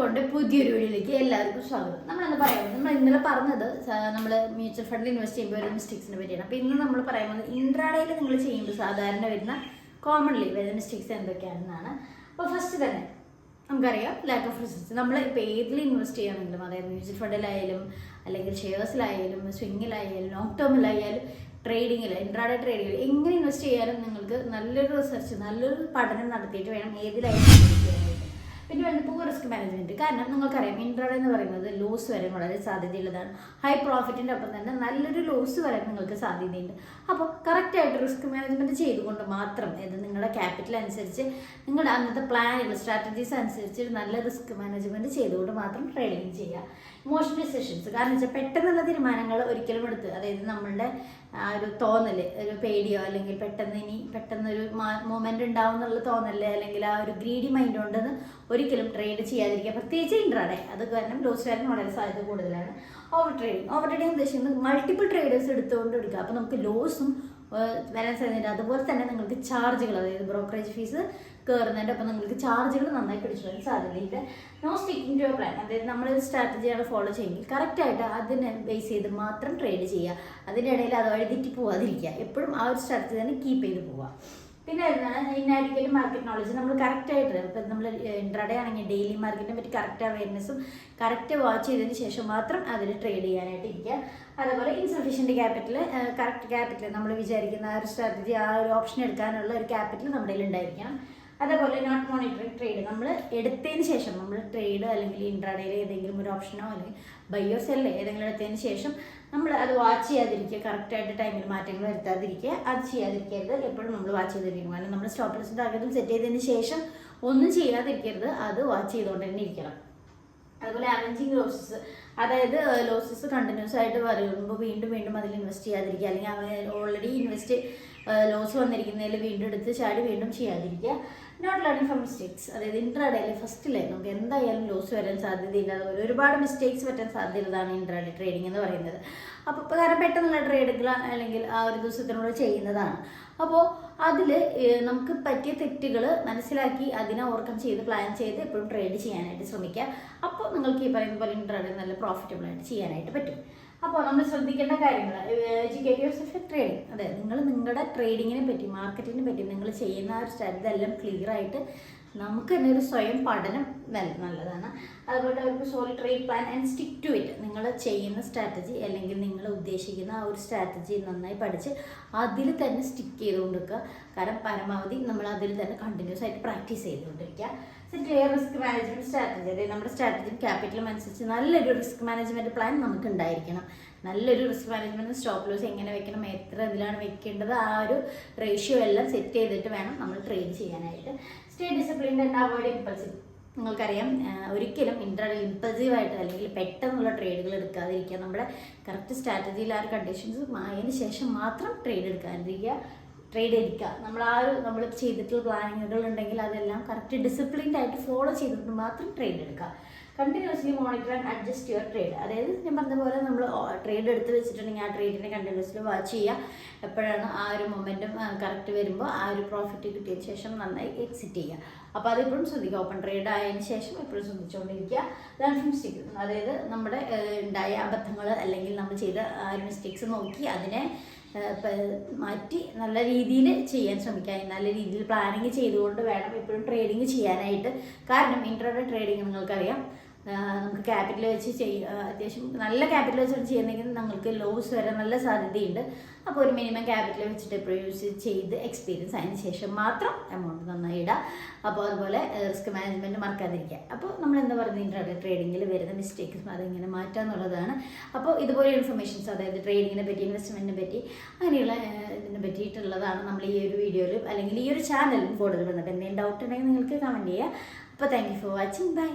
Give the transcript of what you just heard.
കൊണ്ട് പുതിയൊരു വീഡിയോയിലേക്ക് എല്ലാവർക്കും സ്വാഗതം. നമ്മൾ നമ്മളെന്ന് പറയുന്നത് നമ്മൾ ഇന്നലെ പറഞ്ഞത് നമ്മൾ മ്യൂച്വൽ ഫണ്ടിൽ ഇൻവെസ്റ്റ് ചെയ്യുമ്പോൾ വരുന്ന മിസ്റ്റേക്സിനെ പറ്റിയാണ്. അപ്പോൾ ഇന്ന് നമ്മൾ പറയുന്നത് ഇൻട്രാഡേയിൽ നിങ്ങൾ ചെയ്യുമ്പോൾ സാധാരണ വരുന്ന കോമൺലി വരുന്ന മിസ്റ്റേക്സ് എന്തൊക്കെയാണെന്നാണ്. അപ്പോൾ ഫസ്റ്റ് തന്നെ നമുക്കറിയാം ലാക്ക് ഓഫ് റിസർച്ച് നമ്മൾ ഇപ്പോൾ ഏതിൽ ഇൻവെസ്റ്റ് ചെയ്യുകയാണെങ്കിലും അതായത് മ്യൂച്വൽ ഫണ്ടിലായാലും അല്ലെങ്കിൽ ഷെയർസിലായാലും സ്വിങ്ങിലായാലും ലോങ് ടേമിലായാലും ട്രേഡിങ്ങിൽ ഇൻട്രാഡേ ട്രേഡിങ്ങിൽ എങ്ങനെ ഇൻവെസ്റ്റ് ചെയ്യാനും നിങ്ങൾക്ക് നല്ലൊരു റിസർച്ച് നല്ലൊരു പഠനം നടത്തിയിട്ട് വേണം ഏതിലായാലും പിന്നെ പൂർ റിസ്ക് മാനേജ്മെന്റ് കാരണം നിങ്ങൾക്കറിയാം ഇൻട്രാഡേ എന്ന് പറയുന്നത് ലോസ് വരാൻ വളരെ സാധ്യതയുള്ളതാണ്. ഹൈ പ്രോഫിറ്റിന്റെ ഒപ്പം തന്നെ നല്ലൊരു ലോസ് വരാൻ നിങ്ങൾക്ക് സാധ്യതയുണ്ട്. അപ്പോൾ കറക്റ്റായിട്ട് റിസ്ക് മാനേജ്മെന്റ് ചെയ്തുകൊണ്ട് മാത്രം ഇത് നിങ്ങളുടെ ക്യാപിറ്റൽ അനുസരിച്ച് നിങ്ങളുടെ അന്നത്തെ പ്ലാനുകൾ സ്ട്രാറ്റജീസ് അനുസരിച്ച് നല്ല റിസ്ക് മാനേജ്മെന്റ് ചെയ്തുകൊണ്ട് മാത്രം ട്രേഡിങ് ചെയ്യുക. ഇമോഷണൽ ഡിസിഷൻസ് കാരണം വെച്ചാൽ പെട്ടെന്നുള്ള തീരുമാനങ്ങൾ ഒരിക്കലും എടുത്ത് അതായത് നമ്മളുടെ ഒരു തോന്നൽ ഒരു പേടിയോ അല്ലെങ്കിൽ പെട്ടെന്ന് ഇനി പെട്ടെന്നൊരു മൊമെന്റ് ഉണ്ടാവും എന്നുള്ള തോന്നൽ അല്ലെങ്കിൽ ആ ഒരു ഗ്രീഡി മൈൻഡ് കൊണ്ടെന്ന് ഒരിക്കലും ട്രേഡ് ചെയ്യാതിരിക്കുക. പ്രത്യേകിച്ച് ഇൻട്രാഡേ അത് കാരണം ലോസ് വരാൻ വളരെ സാധ്യത കൂടുതലാണ്. ഓവർ ട്രേഡിങ് ഓവർ ട്രേഡിങ് ഉദ്ദേശിക്കുന്നത് മൾട്ടിപ്പിൾ ട്രേഡേഴ്സ് എടുത്തുകൊണ്ട് എടുക്കുക. അപ്പോൾ നമുക്ക് ലോസും വരാൻ സാധ്യതയുണ്ട് അതുപോലെ തന്നെ നിങ്ങൾക്ക് ചാർജുകൾ അതായത് ബ്രോക്കറേജ് ഫീസ് കയറുന്നതിന്റെ അപ്പം നിങ്ങൾക്ക് ചാർജുകൾ നന്നായി പിടിച്ചു സാധ്യതയുണ്ട്. നോ സ്റ്റിക്കിംഗ് ടു പ്ലാൻ അതായത് നമ്മളൊരു സ്ട്രാറ്റജിയാണ് ഫോളോ ചെയ്യുമെങ്കിൽ കറക്റ്റായിട്ട് അതിനെ ബേസ് ചെയ്ത് മാത്രം ട്രേഡ് ചെയ്യുക. അതിന്റെ ഇടയിൽ അത് വഴി തെറ്റി പോവാതിരിക്കുക എപ്പോഴും ആ ഒരു സ്ട്രാറ്റജി തന്നെ കീപ്പ് ചെയ്ത് പോവുക. പിന്നെ ഇന്നാഡിക്കൽ മാർക്കറ്റ് നോളജ് നമ്മൾ കറക്റ്റായിട്ട് ഇപ്പം നമ്മൾ ഇൻട്രാഡേ ആണെങ്കിൽ ഡെയിലി മാർക്കറ്റിനെ പറ്റി കറക്റ്റ് അവയർനെസ്സും കറക്റ്റ് വാച്ച് ചെയ്തതിന് ശേഷം മാത്രം അതിൽ ട്രേഡ് ചെയ്യാനായിട്ട് ഇരിക്കുക. അതേപോലെ ഇൻസഫിഷ്യന്റ് ക്യാപിറ്റൽ കറക്റ്റ് ക്യാപിറ്റൽ നമ്മൾ വിചാരിക്കുന്ന ആ ഒരു സ്ട്രാറ്റജി ആ ഒരു ഓപ്ഷൻ എടുക്കാനുള്ള ഒരു ക്യാപിറ്റൽ നമ്മുടെ ഉണ്ടായിരിക്കണം അതേപോലെ നോട്ട് മോണിറ്ററിങ് ട്രേഡ് നമ്മൾ എടുത്തതിന് ശേഷം നമ്മൾ ട്രേഡ് അല്ലെങ്കിൽ ഇൻട്രാഡേയിൽ ഏതെങ്കിലും ഒരു ഓപ്ഷനോ അല്ലെങ്കിൽ ബയ്യോ സെല്ലോ ഏതെങ്കിലും എടുത്തതിന് ശേഷം നമ്മൾ അത് വാച്ച് ചെയ്യാതിരിക്കുക കറക്റ്റായിട്ട് ടൈമിൽ മാറ്റങ്ങൾ വരുത്താതിരിക്കുക അത് ചെയ്യാതിരിക്കരുത്. എപ്പോഴും നമ്മൾ വാച്ച് ചെയ്തിരിക്കണം കാരണം നമ്മൾ സ്റ്റോപ്പ് ലോസ് ടാർഗറ്റും സെറ്റ് ചെയ്തതിന് ശേഷം ഒന്നും ചെയ്യാതിരിക്കരുത്. അത് വാച്ച് ചെയ്തുകൊണ്ട് തന്നെ ഇരിക്കണം. അതുപോലെ അവഞ്ചിങ് ലോസസ് അതായത് ലോസസ് കണ്ടിന്യൂസ് ആയിട്ട് വരുമ്പോൾ വീണ്ടും വീണ്ടും അതിൽ ഇൻവെസ്റ്റ് ചെയ്യാതിരിക്കുക. അല്ലെങ്കിൽ അവ ഓൾറെഡി ഇൻവെസ്റ്റ് ലോസ് വന്നിരിക്കുന്നതിൽ വീണ്ടും എടുത്ത് ചാടി വീണ്ടും ചെയ്യാതിരിക്കുക. നോട്ട് ലേണിംഗ് ഫ്രം മിസ്റ്റേക്സ് അതായത് ഇൻട്രാഡേയിൽ ഫസ്റ്റിലെ നമുക്ക് എന്തായാലും ലോസ് വരാൻ സാധ്യതയില്ല. അതുപോലെ ഒരുപാട് മിസ്റ്റേക്സ് പറ്റാൻ സാധ്യതയുള്ളതാണ് ഇൻട്രാഡേ ട്രേഡിംഗ് എന്ന് പറയുന്നത്. അപ്പോൾ കാരണം പെട്ടെന്നുള്ള ട്രേഡുകൾ അല്ലെങ്കിൽ ആ ഒരു ദിവസത്തിനോട് ചെയ്യുന്നതാണ്. അപ്പോൾ അതിൽ നമുക്ക് പറ്റിയ തെറ്റുകൾ മനസ്സിലാക്കി അതിനെ ഓവർകം ചെയ്ത് പ്ലാൻ ചെയ്ത് എപ്പോഴും ട്രേഡ് ചെയ്യാനായിട്ട് ശ്രമിക്കുക. അപ്പോൾ നിങ്ങൾക്ക് ഈ പറയുന്ന പോലെ ട്രേഡ് നല്ല പ്രോഫിറ്റബിൾ ആയിട്ട് ചെയ്യാനായിട്ട് പറ്റും. അപ്പോൾ നമ്മൾ ശ്രദ്ധിക്കേണ്ട കാര്യങ്ങൾ എഡ്യൂക്കേറ്റീവ്സ് ഓഫ് ട്രേഡിംഗ് അതെ നിങ്ങൾ നിങ്ങളുടെ ട്രേഡിങ്ങിനെ പറ്റി മാർക്കറ്റിനെ പറ്റി നിങ്ങൾ ചെയ്യുന്ന ആ ഒരു സ്റ്റഡി എല്ലാം ക്ലിയർ ആയിട്ട് നമുക്ക് തന്നെ ഒരു സ്വയം പഠനം നല്ല നല്ലതാണ്. അതുപോലെ ഒരു solitary plan and stick to it നിങ്ങൾ ചെയ്യുന്ന സ്ട്രാറ്റജി അല്ലെങ്കിൽ നിങ്ങൾ ഉദ്ദേശിക്കുന്ന ആ ഒരു സ്ട്രാറ്റജി നന്നായി പഠിച്ച് അതിൽ തന്നെ സ്റ്റിക്ക് ചെയ്തുകൊണ്ടിരിക്കുക. കാരണം പരമാവധി നമ്മൾ അതിൽ തന്നെ കണ്ടിന്യൂസ് ആയിട്ട് പ്രാക്ടീസ് ചെയ്തുകൊണ്ടിരിക്കുക. ക്ലിയർ റിസ്ക് മാനേജ്മെന്റ് സ്ട്രാറ്റജി അതായത് നമ്മുടെ സ്ട്രാറ്റജിയും ക്യാപിറ്റലും അനുസരിച്ച് നല്ലൊരു റിസ്ക് മാനേജ്മെന്റ് പ്ലാൻ നമുക്ക് ഉണ്ടായിരിക്കണം. നല്ലൊരു റിസ്ക് മാനേജ്മെന്റ് സ്റ്റോപ്പ് ലോസ് എങ്ങനെ വെക്കണം എത്ര ഇതിലാണ് വെക്കേണ്ടത് ആ ഒരു റേഷ്യോ എല്ലാം സെറ്റ് ചെയ്തിട്ട് വേണം നമ്മൾ ട്രേഡ് ചെയ്യാനായിട്ട്. Stay discipline and avoid impulsive നിങ്ങൾക്കറിയാം ഒരിക്കലും ഇൻട്രാ ഇമ്പൾസീവായിട്ട് അല്ലെങ്കിൽ പെട്ടെന്നുള്ള ട്രേഡുകൾ എടുക്കാതിരിക്കുക. നമ്മുടെ കറക്റ്റ് സ്ട്രാറ്റജിയിൽ ആ കണ്ടീഷൻസ് ആയതിനു ശേഷം മാത്രം ട്രേഡ് എടുക്കാതിരിക്കുക. ട്രേഡ് എടുക്കുക നമ്മൾ ആ ഒരു നമ്മൾ ചെയ്തിട്ടുള്ള പ്ലാനിങ്ങുകൾ ഉണ്ടെങ്കിൽ അതെല്ലാം കറക്റ്റ് ഡിസിപ്ലിൻഡ് ആയിട്ട് ഫോളോ ചെയ്തിട്ട് മാത്രം ട്രേഡ് എടുക്കുക. Continuously monitor and adjust your trade അതായത് ഞാൻ പറഞ്ഞ പോലെ നമ്മൾ ട്രേഡ് എടുത്ത് വെച്ചിട്ടുണ്ടെങ്കിൽ ആ ട്രേഡിനെ കണ്ടിന്യൂസ്ലി വാച്ച് ചെയ്യുക. എപ്പോഴാണ് ആ ഒരു മൊമെന്റും കറക്റ്റ് വരുമ്പോൾ ആ ഒരു പ്രോഫിറ്റ് കിട്ടിയതിന് ശേഷം നന്നായി എക്സിറ്റ് ചെയ്യുക. അപ്പോൾ അതെപ്പോഴും ശ്രദ്ധിക്കുക. ഓപ്പൺ ട്രേഡ് ആയതിനു ശേഷം എപ്പോഴും ശ്രദ്ധിച്ചുകൊണ്ടിരിക്കുക. ഫ്രം മിസ്റ്റേക്ക് അതായത് നമ്മുടെ ഉണ്ടായ അബദ്ധങ്ങൾ അല്ലെങ്കിൽ നമ്മൾ ചെയ്ത ആ ഒരു മിസ്റ്റേക്സ് നോക്കി അതിനെ മാറ്റി നല്ല രീതിയിൽ ചെയ്യാൻ ശ്രമിക്കുക നല്ല രീതിയിൽ പ്ലാനിങ് ചെയ്തുകൊണ്ട് വേണം എപ്പോഴും ട്രേഡിങ് ചെയ്യാനായിട്ട്. കാരണം ഇൻട്രോഡേ ട്രേഡിങ് നിങ്ങൾക്കറിയാം നമുക്ക് ക്യാപിറ്റൽ വെച്ച് ചെയ്യ അത്യാവശ്യം നല്ല ക്യാപിറ്റൽ വെച്ചിട്ട് ചെയ്യുന്നെങ്കിൽ നിങ്ങൾക്ക് ലോസ് വരാൻ നല്ല സാധ്യതയുണ്ട്. അപ്പോൾ ഒരു മിനിമം ക്യാപിറ്റൽ വെച്ചിട്ട് എപ്പോഴും യൂസ് ചെയ്ത് എക്സ്പീരിയൻസ് അതിന് ശേഷം മാത്രം എമൗണ്ട് നന്നായി ഇടുക അപ്പോൾ അതുപോലെ റിസ്ക് മാനേജ്മെന്റ് മറക്കാതിരിക്കുക. അപ്പോൾ നമ്മൾ എന്താ പറയുന്നത് ഇൻട്രാഡേ ട്രേഡിങ്ങിൽ വരുന്ന മിസ്റ്റേക്സ് അതിങ്ങനെ മാറ്റുക എന്നുള്ളതാണ്. അപ്പോൾ ഇതുപോലെ ഇൻഫർമേഷൻസ് അതായത് ട്രേഡിങ്ങിനെ പറ്റി ഇൻവെസ്റ്റ്മെന്റിനെ പറ്റി അങ്ങനെയുള്ള ഇതിനെ പറ്റിയിട്ടുള്ളതാണ് നമ്മൾ ഈ ഒരു വീഡിയോയിൽ അല്ലെങ്കിൽ ഈ ഒരു ചാനലും കൂടുതൽ വന്നിട്ട് എന്തെങ്കിലും ഡൗട്ട് ഉണ്ടെങ്കിൽ നിങ്ങൾക്ക് കമന്റ് ചെയ്യുക. അപ്പോൾ thank you for watching bye